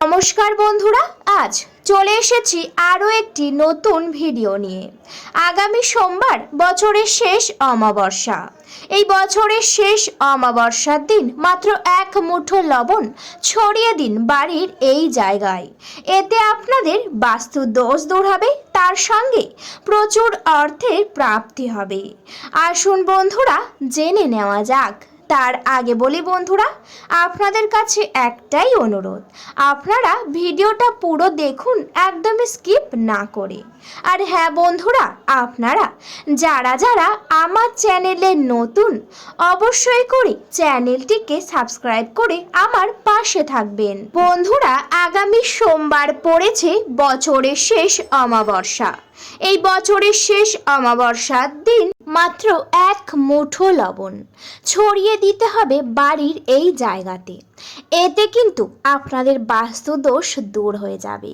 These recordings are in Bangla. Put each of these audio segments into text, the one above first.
নমস্কার বন্ধুরা, আজ চলে এসেছি আরও একটি নতুন ভিডিও নিয়ে। আগামী সোমবার বছরের শেষ অমাবস্যা। এই বছরের শেষ অমাবস্যার দিন মাত্র এক মুঠো লবণ ছড়িয়ে দিন বাড়ির এই জায়গায়। এতে আপনাদের বাস্তু দোষ দূর হবে, তার সঙ্গে প্রচুর অর্থের প্রাপ্তি হবে। আসুন বন্ধুরা, জেনে নেওয়া যাক তার আগে বলি বন্ধুরা, আপনাদের কাছে একটাই অনুরোধ, আপনারা ভিডিওটা পুরো দেখুন, একদমই স্কিপ না করে। আর হ্যাঁ বন্ধুরা, আপনারা যারা যারা আমার চ্যানেলে নতুন, অবশ্যই করে চ্যানেলটিকে সাবস্ক্রাইব করে আমার পাশে থাকবেন। বন্ধুরা, আগামী সোমবার পড়েছে বছরের শেষ অমাবস্যা। এই বছরের শেষ অমাবস্যার দিন মাত্র এক মুঠো লবণ। ছড়িয়ে দিতে হবে বাড়ির এই জায়গাতে। এতে কিন্তু আপনাদের বাস্তু দোষ দূর হয়ে যাবে।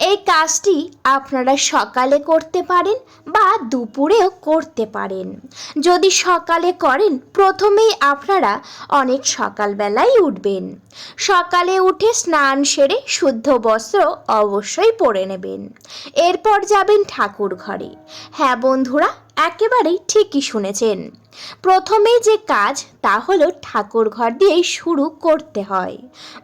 এই কাজটি আপনারা সকালে করতে পারেন বা দুপুরেও করতে পারেন। যদি সকালে করেন, প্রথমেই আপনারা অনেক সকালবেলায় উঠবেন। সকালে উঠে স্নান সেরে শুদ্ধ বস্ত্র অবশ্যই পরে নেবেন। এরপর যাবেন ঠাকুর ঘরে হ্যাঁ বন্ধুরা, একেবারেই ঠিকই শুনেছেন। প্রথমেই যে কাজ, তা হলো ঠাকুর ঘর দিয়ে শুরু করতে হয়।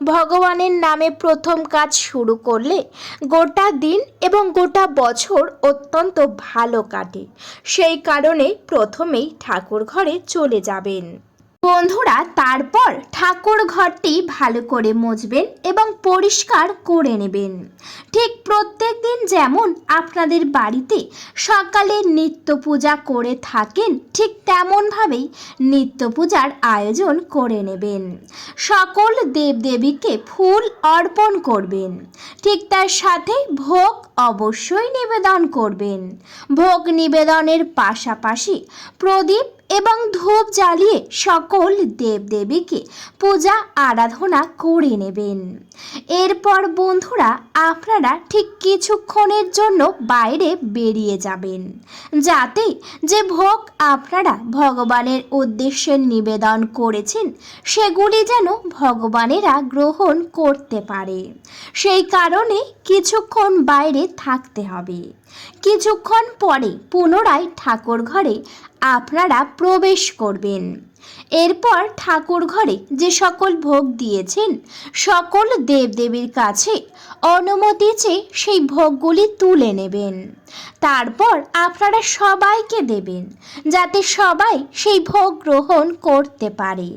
ভগবানের নামে প্রথম কাজ শুরু করলে গোটা দিন এবং গোটা বছর অত্যন্ত ভালো কাটে। সেই কারণে প্রথমেই ঠাকুর ঘরে চলে যাবেন। বন্ধুরা, তারপর ঠাকুর ঘরটি ভালো করে মুছবেন এবং পরিষ্কার করে নেবেন। ঠিক প্রত্যেক দিন যেমন আপনাদের বাড়িতে সকালে নিত্য পূজা করে থাকেন, ঠিক তেমনভাবেই নিত্য পূজার আয়োজন করে নেবেন। সকল দেবদেবীকে ফুল অর্পণ করবেন। ঠিক তার সাথে ভোগ অবশ্যই নিবেদন করবেন। ভোগ নিবেদনের পাশাপাশি প্রদীপ এবং ধূপ জ্বালিয়ে সকল দেবদেবীকে পূজা আরাধনা করে নেবেন। এরপর বন্ধুরা, আপনারা ঠিক কিছুক্ষণের জন্য বাইরে বেরিয়ে যাবেন। যাতে যে ভোগ আপনারা ভগবানের উদ্দেশ্যে নিবেদন করেছেন, সেগুলি যেন ভগবানেরা গ্রহণ করতে পারে। সেই কারণে কিছুক্ষণ বাইরে থাকতে হবে। কিছুক্ষণ পরে পুনরায় ঠাকুর ঘরে আপনারা প্রবেশ করবেন। এরপর ঠাকুর ঘরে যে সকল ভোগ দিয়েছেন, সকল দেবদেবীর কাছে অনুমতি চেয়ে সেই ভোগগুলি তুলে নেবেন। তারপর আপনারা সবাইকে দেবেন, যাতে সবাই সেই ভোগ গ্রহণ করতে পারে।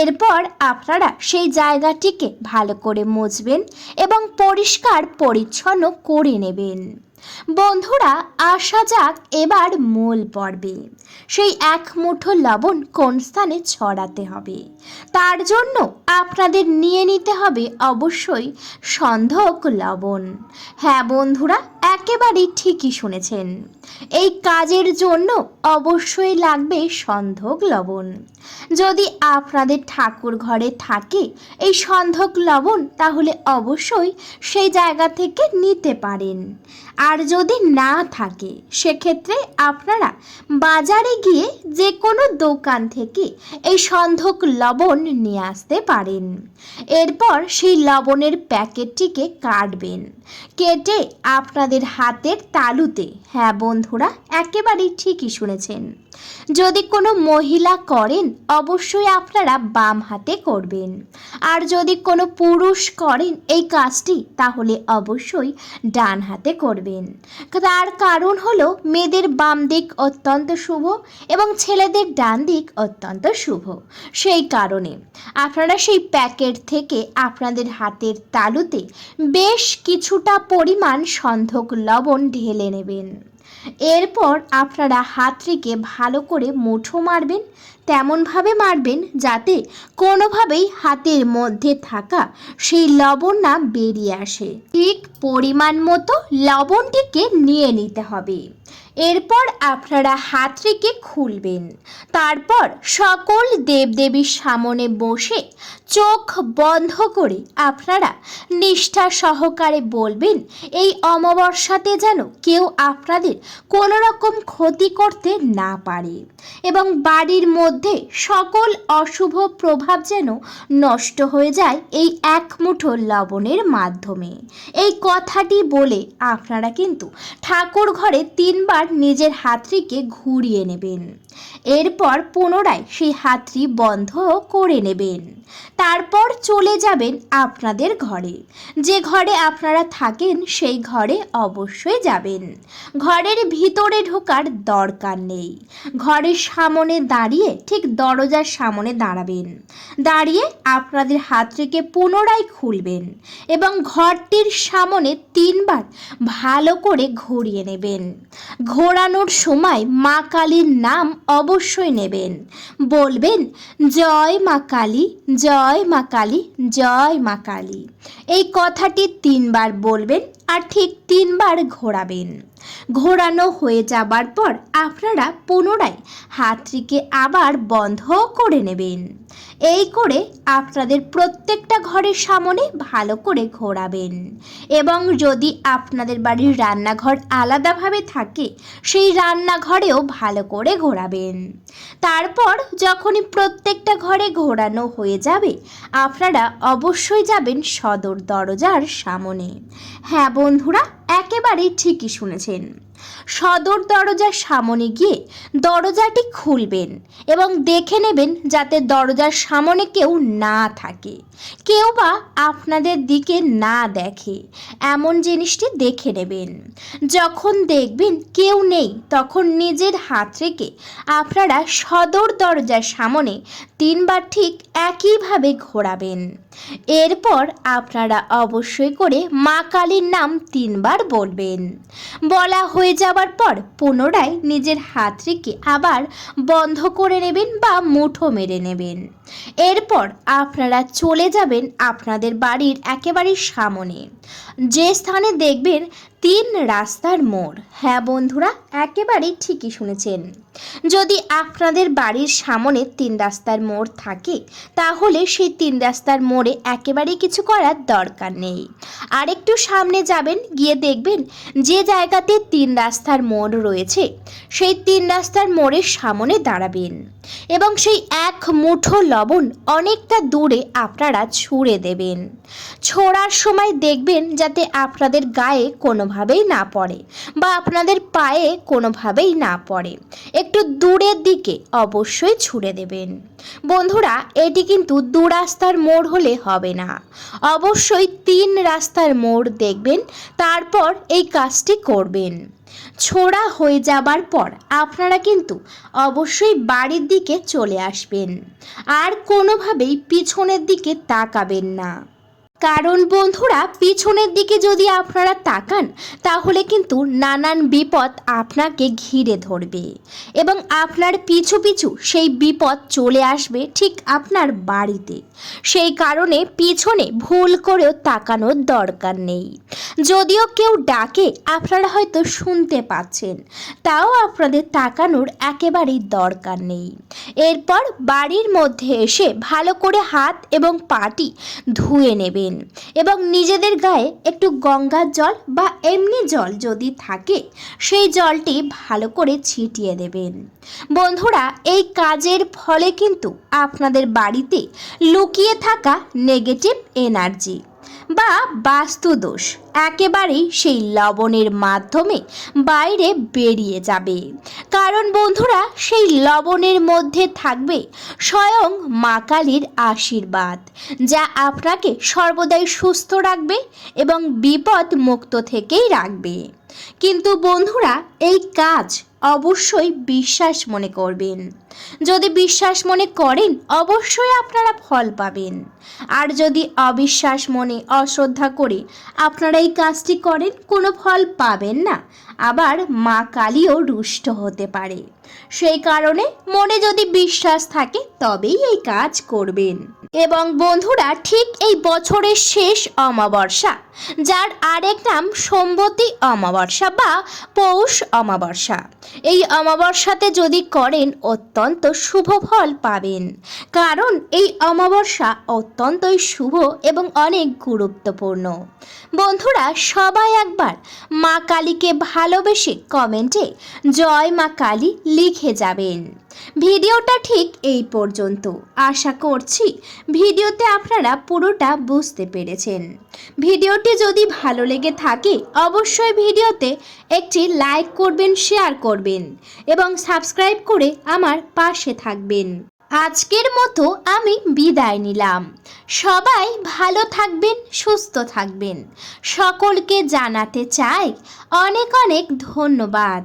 এরপর আপনারা সেই জায়গাটিকে ভালো করে মুছবেন এবং পরিষ্কার পরিচ্ছন্ন করে নেবেন। বন্ধুরা, আসা যাক এবার মূল পর্বে। সেই এক মুঠো লবণ কোন স্থানে ছড়াতে হবে? তার জন্য আপনাদের নিয়ে নিতে হবে অবশ্যই সন্ধক লবণ। হ্যাঁ বন্ধুরা একেবারেই ঠিকই শুনেছেন। এই কাজের জন্য অবশ্যই লাগবে সন্ধক লবণ। যদি আপনাদের ঠাকুর ঘরে থাকে এই সন্ধক লবণ, তাহলে অবশ্যই সেই জায়গা থেকে নিতে পারেন। আর যদি না থাকে, সেক্ষেত্রে আপনারা বাজারে গিয়ে যে কোনো দোকান থেকে এই সন্ধক লবণ নিয়ে আসতে পারেন। এরপর সেই লবণের প্যাকেটটিকে কাটবেন। কেটে আপনাদের হাতের তালুতে। হ্যাঁ বন্ধুরা, একেবারেই ঠিকই শুনেছেন। যদি কোনো মহিলা করেন, অবশ্যই আপনারা বাম হাতে করবেন। আর যদি কোনো পুরুষ করেন এই কাজটি, তাহলে অবশ্যই ডান হাতে করবেন। তার কারণ হলো, মেয়েদের বাম দিক অত্যন্ত শুভ এবং ছেলেদের ডান দিক অত্যন্ত শুভ। সেই কারণে আপনারা সেই প্যাকেট থেকে আপনাদের হাতের তালুতে বেশ কিছুটা পরিমাণ সন্ধক লবণ ঢেলে নেবেন। এরপর আপনারা হাতটিকে ভালো করে মুঠো মারবেন, তেমনভাবে মারবেন যাতে কোনোভাবেই হাতের মধ্যে থাকা সেই লবণ না বেরিয়ে আসে। ঠিক পরিমাণ মতো লবণটিকে নিয়ে নিতে হবে। এরপর আপনারা হাতটিকে খুলবেন। তারপর সকল দেবদেবীর সামনে বসে চোখ বন্ধ করে আপনারা নিষ্ঠা সহকারে বলবেন, এই অমাবস্যাতে যেন কেউ আপনাদের কোনো রকম ক্ষতি করতে না পারে এবং বাড়ির মধ্যে মধ্যে সকল অশুভ প্রভাব যেন নষ্ট হয়ে যায় এই এক মুঠো লবণের মাধ্যমে। এই কথাটি বলে আপনারা কিন্তু ঠাকুর ঘরে তিনবার নিজের হাতটিকে ঘুরিয়ে নেবেন। এরপর পুনরায় সেই হাতটি বন্ধ করে নেবেন। তারপর চলে যাবেন আপনাদের ঘরে। যে ঘরে আপনারা থাকেন, সেই ঘরে অবশ্যই যাবেন। ঘরের ভিতরে ঢোকার দরকার নেই। ঘরের সামনে দাঁড়িয়ে ঠিক দরজার সামনে দাঁড়াবেন। দাঁড়িয়ে আপনাদের হাতটিকে পুনরায় খুলবেন এবং ঘরটির সামনে তিনবার ভালো করে ঘুরিয়ে নেবেন। ঘোরানোর সময় মা কালীর নাম অবশ্যই নেবেন। বলবেন, জয় মা কালী, জয় মা কালী, জয় মা কালী। এই কথাটি তিনবার বলবেন আর ঠিক তিনবার ঘোরাবেন। ঘোরানো হয়ে যাবার পর আপনারা পুনরায় হাতটিকে আবার বন্ধ করে নেবেন। এই করে আপনাদের প্রত্যেকটা ঘরের সামনে ভালো করে ঘোরাবেন এবং যদি আপনাদের বাড়ির রান্নাঘর আলাদাভাবে থাকে, সেই রান্নাঘরেও ভালো করে ঘোরাবেন। তারপর যখনই প্রত্যেকটা ঘরে ঘোরানো হয়ে যাবে, আপনারা অবশ্যই যাবেন সদর দরজার সামনে। হ্যাঁ বন্ধুরা একেবারেই ঠিকই শুনেছেন। সদর দরজার সামনে গিয়ে দরজাটি খুলবেন এবং দেখে নেবেন যাতে দরজার সামনে কেউ না থাকে। কেউ বা আপনাদের দিকে না দেখে এমন জিনিসটি দেখে নেবেন। যখন দেখবেন কেউ নেই, তখন নিজের হাত রেখে আপনারা সদর দরজার সামনে তিনবার ঠিক একইভাবে ঘোরাবেন। এরপর আপনারা অবশ্যই করে মা কালীর নাম তিনবার বলবেন। বলা হয়ে যাওয়ার পর পুনরায় নিজের হাত রেখে আবার বন্ধ করে নেবেন বা মুঠো মেরে নেবেন। এরপর আপনারা চলে যাবেন আপনাদের বাড়ির একেবারে সামনে। যে স্থানে দেখবেন তিন রাস্তার মোড়। হ্যাঁ বন্ধুরা, একেবারেই ঠিকই শুনেছেন। যদি আপনাদের বাড়ির সামনে তিন রাস্তার মোড় থাকে, তাহলে সেই তিন রাস্তার মোড়ে একেবারেই কিছু করার দরকার নেই। আরেকটু সামনে যাবেন, গিয়ে দেখবেন যে জায়গাতে তিন রাস্তার মোড় রয়েছে, সেই তিন রাস্তার মোড়ের সামনে দাঁড়াবেন। এবং সেই এক মুঠো লবণ অনেকটা দূরে আপনারা ছুঁড়ে দেবেন। ছোড়ার সময় দেখবেন যাতে আপনাদের গায়ে কোনোভাবেই না পড়ে বা আপনাদের পায়ে কোনোভাবেই না পড়ে। একটু দূরের দিকে অবশ্যই ছুঁড়ে দেবেন। বন্ধুরা, এটি কিন্তু দু রাস্তার মোড় হলে হবে না। অবশ্যই তিন রাস্তার মোড় দেখবেন, তারপর এই কাজটি করবেন। ছোড়া হয়ে যাবার পর আপনারা কিন্তু অবশ্যই বাড়ির দিকে চলে আসবেন। আর কোনোভাবেই পিছনের দিকে তাকাবেন না। কারণ বন্ধুরা, পিছনের দিকে যদি আপনারা তাকান, তাহলে কিন্তু নানান বিপদ আপনাকে ঘিরে ধরবে এবং আপনার পিছু পিছু সেই বিপদ চলে আসবে ঠিক আপনার বাড়িতে। সেই কারণে পিছনে ভুল করেও তাকানোর দরকার নেই। যদিও কেউ ডাকে, আপনারা হয়তো শুনতে পাচ্ছেন, তাও আপনাদের তাকানোর একেবারেই দরকার নেই। এরপর বাড়ির মধ্যে এসে ভালো করে হাত এবং পাটি ধুয়ে নেবেন এবং নিজেদের গায়ে একটু গঙ্গার জল বা এমনি জল যদি থাকে, সেই জলটি ভালো করে ছিটিয়ে দেবেন। বন্ধুরা, এই কাজের ফলে কিন্তু আপনাদের বাড়িতে লুকিয়ে থাকা নেগেটিভ এনার্জি বা বাস্তুদোষ একেবারেই সেই লবণের মাধ্যমে বাইরে বেরিয়ে যাবে। কারণ বন্ধুরা, সেই লবণের মধ্যে থাকবে স্বয়ং মা কালীর আশীর্বাদ, যা আপনাকে সর্বদাই সুস্থ রাখবে এবং বিপদ মুক্ত থেকেই রাখবে। কিন্তু বন্ধুরা, এই কাজ অবশ্যই বিশ্বাস মনে করবেন। যদি বিশ্বাস মনে করেন, অবশ্যই আপনারা ফল পাবেন। আর যদি অবিশ্বাস মনে অশ্রদ্ধা করে আপনারা এই কাজটি করেন, কোনো ফল পাবেন না। আবার মা কালীও রুষ্ট হতে পারে। সেই কারণে মনে যদি বিশ্বাস থাকে, তবেই এই কাজ করবেন। এবং বন্ধুরা ঠিক এই বছরের শেষ অমাবস্যা, যার আরেক নাম সোমবতী অমাবস্যা বা পৌষ অমাবস্যা। এই অমাবস্যাতে যদি করেন, অত্যন্ত শুভ ফল পাবেন। কারণ এই অমাবস্যা অত্যন্তই শুভ এবং অনেক গুরুত্বপূর্ণ। বন্ধুরা, সবাই একবার মা কালীকে ভালোবেসে কমেন্টে জয় মা কালী লিখে যাবেন। ভিডিওটা ঠিক এই পর্যন্ত। আশা করছি ভিডিওতে আপনারা পুরোটা বুঝতে পেরেছেন। ভিডিওটি যদি ভালো লেগে থাকে, অবশ্যই ভিডিওতে একটি লাইক করবেন, শেয়ার করবেন এবং সাবস্ক্রাইব করে আমার পাশে থাকবেন। আজকের মতো আমি বিদায় নিলাম। সবাই ভালো থাকবেন, সুস্থ থাকবেন। সকলকে জানাতে চাই অনেক অনেক ধন্যবাদ।